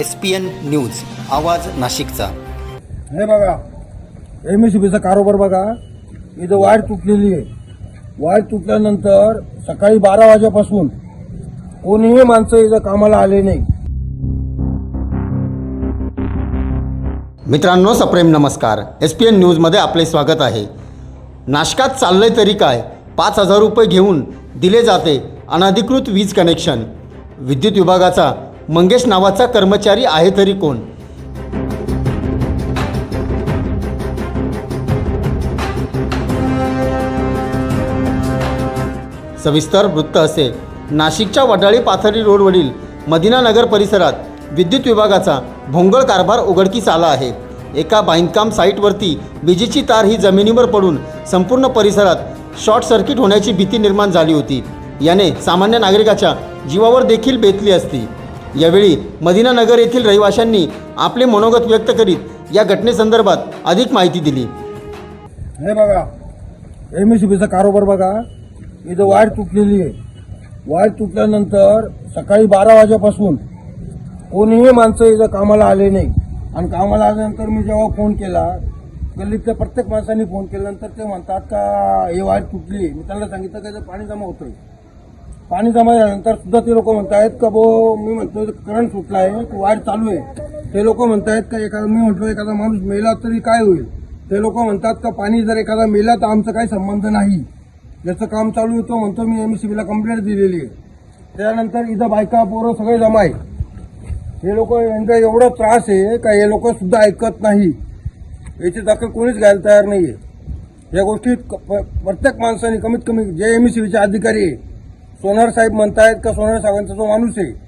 S P N news आवाज नाशिकचा. हे बघा एम एस बीचा कारोबार बघा. इथं वायर तुटलेली आहे. वायर तुटल्यानंतर सकाळी बारा वाजेपासून कोणीही माणसं इथं कामाला आले नाही. मित्रांनो सप्रेम नमस्कार. एस पी एन न्यूजमध्ये आपले स्वागत आहे. नाशकात चाललंय तरी काय? पाच हजार रुपये घेऊन दिले जाते अनधिकृत वीज कनेक्शन. विद्युत विभागाचा मंगेश नावाचा कर्मचारी आहे तरी कोण? सविस्तर वृत्त असे. नाशिकच्या वडाळी पाथरी रोडवरील मदिना नगर परिसरात विद्युत विभागाचा भोंगळ कारभार उघडकीस आला आहे. एका बांधकाम साईटवरती विजेची तार ही जमिनीवर पडून संपूर्ण परिसरात शॉर्ट सर्किट होण्याची भीती निर्माण झाली होती. याने सामान्य नागरिकाच्या जीवावर देखील बेतली असती. यावेळी मदिनानगर येथील रहिवाशांनी आपले मनोगत व्यक्त करीत या घटनेसंदर्भात अधिक माहिती दिली. हे बघा एम एस बीचा कारोबार बघा. इथं वायर तुटलेली आहे. वायर तुटल्यानंतर सकाळी बारा वाजेपासून कोणीही माणसं इथं कामाला आले नाही. आणि कामाला आल्यानंतर मी जेव्हा फोन केला गल्लीतल्या प्रत्येक माणसाने फोन केल्यानंतर ते म्हणतात का हे वायर तुटली मी त्यांना सांगितलं का इथं पाणी जमा होतंय. पाणी जमा झाल्यानंतर सुद्धा ते लोक म्हणतायत का बो मी म्हणतो करंट सुटला आहे वाढ वायर चालू आहे. ते लोक म्हणतायत का एखादा मी म्हटलो एखादा माणूस मेला तरी काय होईल? ते लोक म्हणतात का पाणी जर एखादा मेला तर आमचा काही संबंध नाही. ज्याचं काम चालू आहे तो म्हणतो मी एम सीबीला कंप्लेंट दिलेली आहे. त्यानंतर इथं बायका पोरं सगळे जमा आहे हे लोक यांचा एवढा त्रास आहे का हे लोक सुद्धा ऐकत नाही. याची दखल कोणीच घ्यायला तयार नाही आहे या गोष्टीत क- प- प्रत्येक माणसाने कमीत कमी जे एम चे अधिकारी आहे सोनार साहेब म्हणतायत का सोनार साहेबांचा जो माणूस आहे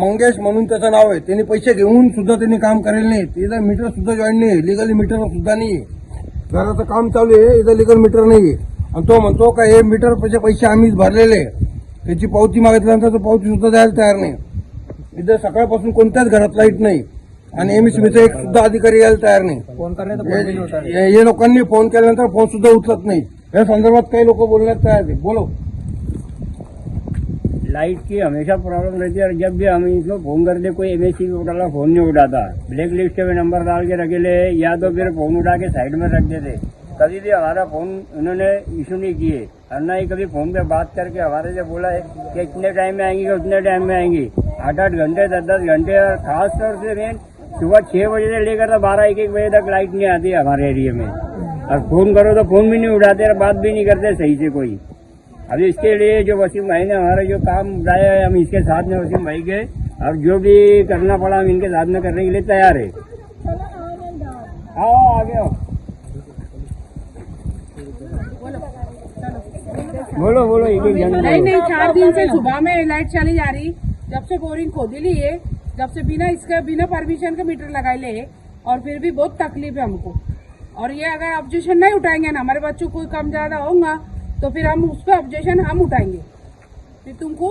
मंगेश म्हणून त्याचं नाव आहे त्यांनी पैसे घेऊन सुद्धा त्यांनी काम करेल नाही. इथं मीटर सुद्धा जॉईन नाही लिगली मीटर सुद्धा नाही घराचं काम चालू आहे इथं लिगल मीटर नाही आणि तो म्हणतो का हे मीटर पैसे पैसे आम्हीच भरलेले. त्याची पावती मागितल्यानंतर तो पावती सुद्धा द्यायला तयार नाही. इथं सकाळपासून कोणत्याच घरात लाइट नाही. आणि एमएसबीचा एक सुद्धा अधिकारी यायला तयार नाही. फोन करण्याचा हे हे लोकांनी फोन केल्यानंतर फोन सुद्धा उचलत नाही. या संदर्भात काही लोक बोलण्यात तयार आहे बोलो लाइट की हमेशा प्रॉब्लम रहती है और जब भी हम इसको फोन करते कोई एम एस वाला फोन नहीं उठाता। ब्लैक लिस्ट में नंबर डाल के रखे ले या तो फिर फोन उठा के साइड में रख देते। कभी भी हमारा फोन उन्होंने इशू नहीं किए। और ना ही कभी फोन पे बात करके हमारे से बोला है कि इतने टाइम में आएंगी उतने टाइम में आएंगी। आठ आठ घंटे दस दस घंटे और खास तौर से मेन सुबह छह बजे से लेकर तो बारह एक एक बजे तक लाइट नहीं आती हमारे एरिया में। और फोन करो तो फोन भी नहीं उठाते और बात भी नहीं करते सही से कोई। अभी इसके लिए जो वसीम भाई ने हमारा जो काम बताया है हम इसके साथ में वसीम भाई के और जो भी करना पड़ा हम इनके साथ में करने के लिए तैयार है। आओ आगे आओ। बोलो बोलो एक एक जन नहीं नहीं चार दिन से सुबह में लाइट चली जा रही जब से बोरिंग खोदी ली है जब से बिना इसके बिना परमिशन के मीटर लगाए ले और फिर भी बहुत तकलीफ़ है हमको। और ये अगर ऑब्जेक्शन नहीं उठाएँगे ना हमारे बच्चों को कोई कम ज़्यादा होगा तो फिर हम उस पर ऑब्जेक्शन हम उठाएँगे। फिर तुमको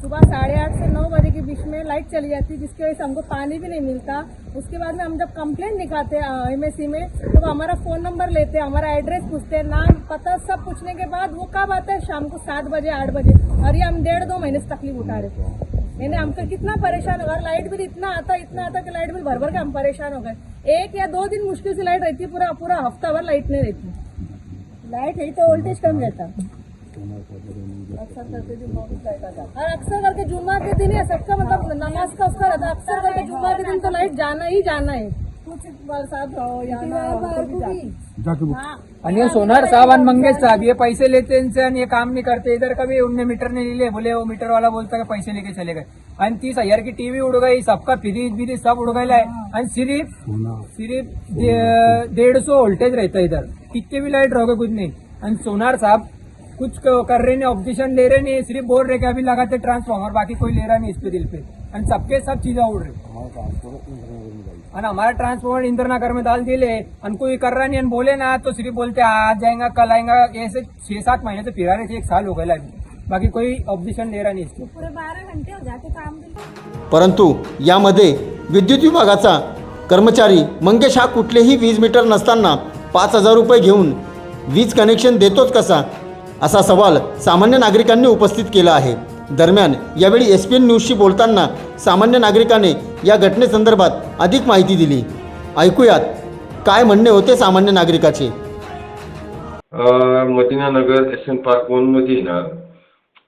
सुबह साढ़े आठ से नौ बजे के बीच में लाइट चली जाती है जिसकी वजह से हमको पानी भी नहीं मिलता। उसके बाद में हम जब कंप्लेंट लिखाते हैं एमएससी में तो हमारा फ़ोन नंबर लेते हैं हमारा एड्रेस पूछते हैं नाम पता सब पूछने के बाद वो कब आता है? शाम को सात बजे, आठ बजे। और ये हम डेढ़ दो महीने से तकलीफ़ उठा रहे थे यानी हमको कितना परेशान होगा लाइट बिल इतना आता इतना आता कि लाइट बिल भर भर के हम परेशान हो गए। एक या दो दिन मुश्किल से लाइट रहती है पूरा पूरा हफ़्ता भर लाइट नहीं रहती। लाइट है तो वोल्टेज कम रहता। और अक्सर करके जुम्मा के दिन है सबका मतलब नमाज़ का उसका रहता। है अक्सर करके जुम्मा के दिन तो लाइट जाना ही जाना है। कुछ बरसात हो या ना भी जाती। हाँ। आणि सोनार साहब और मंगेश साहब ये पैसे लेते हैं इनसे ये काम नहीं करते. इधर कभी उनने मीटर नहीं लिए बोले वो मीटर वाला बोलता है पैसे लेके चले गए? आणि तीस हजार की टीवी उड़ गई सबका फ्रीज ब्रीज सब उड़ गया है. और सिर्फ सिर्फ डे- डेढ़ सौ वोल्टेज रहता है इधर. कितने भी लाइट रहोगे कुछ नहीं. और सोनार साहब कुछ क- कर रहे नहीं ऑब्जेक्शन ले रहे नहीं सिर्फ बोल रहे कि अभी लगाते ट्रांसफॉर्मर बाकी कोई ले रहा नहीं इस पे दिल पे. और सबके सब चीजें उड़ रही। और हमारा ट्रांसपोर्ट इंदिरा नगर में डाल दिले और कोई कर रहा नहीं बोले ना तो सिर्फ बोलते आज जाएगा कल आएगा। ऐसे छह सात महीने से फिरा रहे थे एक साल हो गया बाकी कोई ऑब्जेक्शन दे रहा नहीं इसको। पूरे बारह घंटे हो जाते काम परंतु यामध्ये विद्युत विभागाचा कर्मचारी मंगेश हा कुठलेही वीज मीटर नसताना पाच हजार रुपये घेऊन वीज कनेक्शन देतोच कसा? असा सवाल सामान्य नागरिकांनी उपस्थित केला आहे. दरम्यान यावेळी एस पी एन न्यूजशी बोलताना सामान्य नागरिकाने या घटनेसंदर्भात अधिक माहिती दिली. ऐकूयात काय म्हणणे होते सामान्य नागरिकाचे? Madina Nagar S N park वनमध्ये ना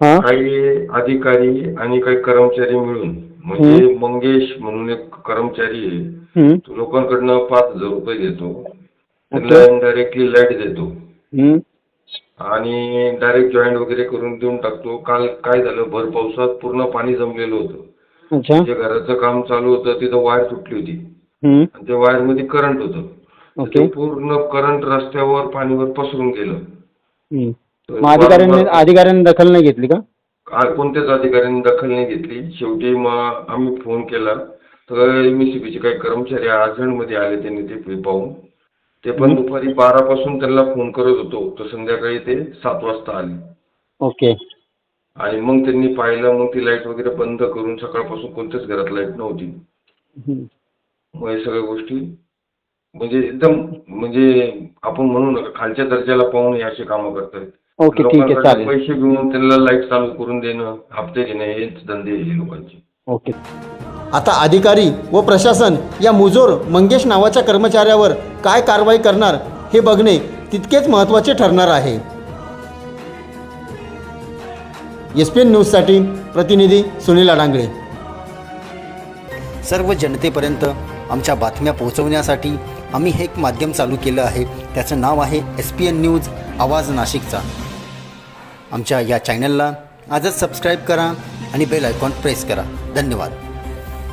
काही अधिकारी आणि काही कर्मचारी मिळून म्हणजे मंगेश म्हणून एक कर्मचारी आहे तो लोकांकडनं पाच हजार रुपये घेतो त्यांना डायरेक्टली लाइट देतो. आणि डायरेक्ट जॉईंट वगैरे करून देऊन टाकतो. काल काय झालं? भर पावसात पूर्ण पाणी जमलेलं होतं. जे घराचं काम चालू होतं तिथं वायर तुटली होती. आणि त्या वायरमध्ये करंट होतं. ते पूर्ण करंट रस्त्यावर पाणीवर पसरून गेलं. तर अधिकाऱ्यांनी अधिकाऱ्यांनी दखल नाही घेतली का? आ- कोणत्याच अधिकाऱ्यांनी दखल नाही घेतली. शेवटी मग आम्ही फोन केला. तर एम चे काही कर्मचारी अर्जंटमध्ये आले त्यांनी ते पाहून. ते पण दुपारी बारापासून त्यांना फोन करत होतो तर संध्याकाळी ते सात वाजता आले. ओके. आणि मग त्यांनी पाहिलं मग ती लाइट वगैरे बंद करून सकाळपासून कोणत्याच घरात लाइट नव्हती. मग हे सगळ्या गोष्टी म्हणजे एकदम म्हणजे आपण म्हणू नका खालच्या दर्जाला पाहून हे असे कामं करतात ओके, ठीक आहे, लोकांकडे चालेल. पैसे घेऊन त्यांना लाइट चालू करून देणं हप्ते घेणं हेच धंदे हे लोकांचे. ओके. आता अधिकारी व प्रशासन या मुजोर मंगेश नावाच्या कर्मचाऱ्यावर काय कारवाई करणार हे बघणे तितकेच महत्त्वाचे ठरणार आहे. एस पी एन न्यूजसाठी प्रतिनिधी सुनील अडांगळे. सर्व जनतेपर्यंत आमच्या बातम्या पोहोचवण्यासाठी आम्ही हे एक माध्यम चालू केलं आहे. त्याचं नाव आहे एस पी एन न्यूज आवाज नाशिकचा. आमच्या या चॅनलला आजच सबस्क्राईब करा आणि बेल आयकॉन प्रेस करा. धन्यवाद.